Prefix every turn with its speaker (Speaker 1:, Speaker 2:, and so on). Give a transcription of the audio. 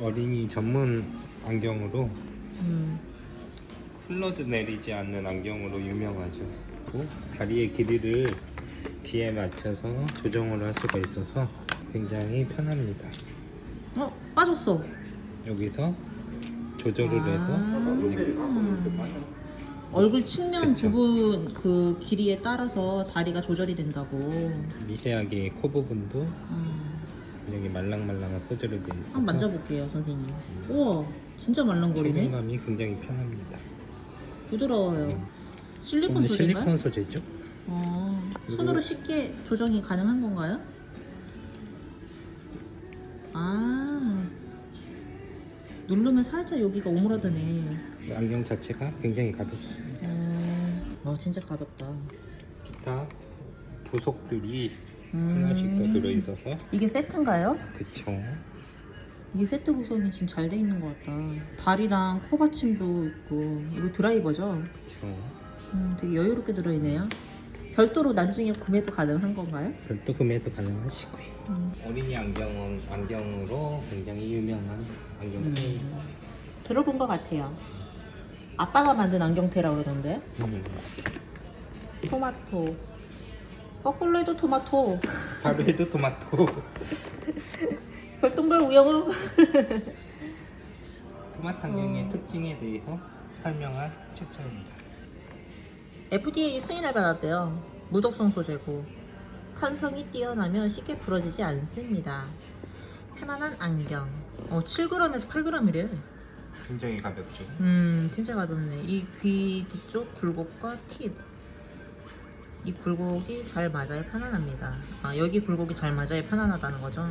Speaker 1: 어린이 전문 안경으로
Speaker 2: 음.
Speaker 1: 흘러도 내리지 않는 안경으로 유명하죠. 그리고 다리의 길이를 귀에 맞춰서 조정을 할 수가 있어서 굉장히 편합니다.
Speaker 2: 어 빠졌어.
Speaker 1: 여기서 조절을 해서 이제
Speaker 2: 얼굴 측면
Speaker 1: 그쵸.
Speaker 2: 부분 그 길이에 따라서 다리가 조절이 된다고.
Speaker 1: 미세하게 코 부분도
Speaker 2: 음.
Speaker 1: 굉장히 말랑말랑한 소재로 되어 있어서
Speaker 2: 한번 만져볼게요, 선생님. 우와, 진짜 말랑거리네.
Speaker 1: 착용감이 굉장히 편합니다.
Speaker 2: 부드러워요. 실리콘
Speaker 1: 오늘
Speaker 2: 소재인가요?
Speaker 1: 실리콘 소재죠?
Speaker 2: 어, 손으로 쉽게 조정이 가능한 건가요? 아, 누르면 살짝 여기가 오므라드네.
Speaker 1: 안경 자체가 굉장히 가볍습니다.
Speaker 2: 어, 어, 진짜 가볍다.
Speaker 1: 기타 부속들이
Speaker 2: 음.
Speaker 1: 하나씩 더 들어있어서
Speaker 2: 이게 세트인가요?
Speaker 1: 그쵸.
Speaker 2: 이게 세트 구성이 지금 잘 돼 있는 것 같다. 다리랑 코 받침도 있고, 이거 드라이버죠?
Speaker 1: 그쵸.
Speaker 2: 음, 되게 여유롭게 들어있네요. 별도로 나중에 구매도 가능한 건가요?
Speaker 1: 별도 구매도 가능하시고요.
Speaker 2: 음.
Speaker 1: 어린이 안경 안경으로 굉장히 유명한 안경테입니다.
Speaker 2: 들어본 것 같아요. 아빠가 만든 안경테라고 그러던데.
Speaker 1: 음.
Speaker 2: 토마토. 거꾸로 해도 토마토.
Speaker 1: 바로 해도 토마토.
Speaker 2: 별똥별 우영우.
Speaker 1: 토마토 안경의
Speaker 2: 어.
Speaker 1: 특징에 대해서 설명한 책자입니다.
Speaker 2: FDA 승인을 받았대요. 무독성 소재고 탄성이 뛰어나면 쉽게 부러지지 않습니다. 편안한 안경. 어, 7g에서 8g이래.
Speaker 1: 굉장히 가볍죠.
Speaker 2: 음, 진짜 가볍네. 이 귀 뒤쪽 굴곡과 팁. 이 굴곡이 잘 맞아야 편안합니다. 아, 여기 굴곡이 잘 맞아야 편안하다는 거죠.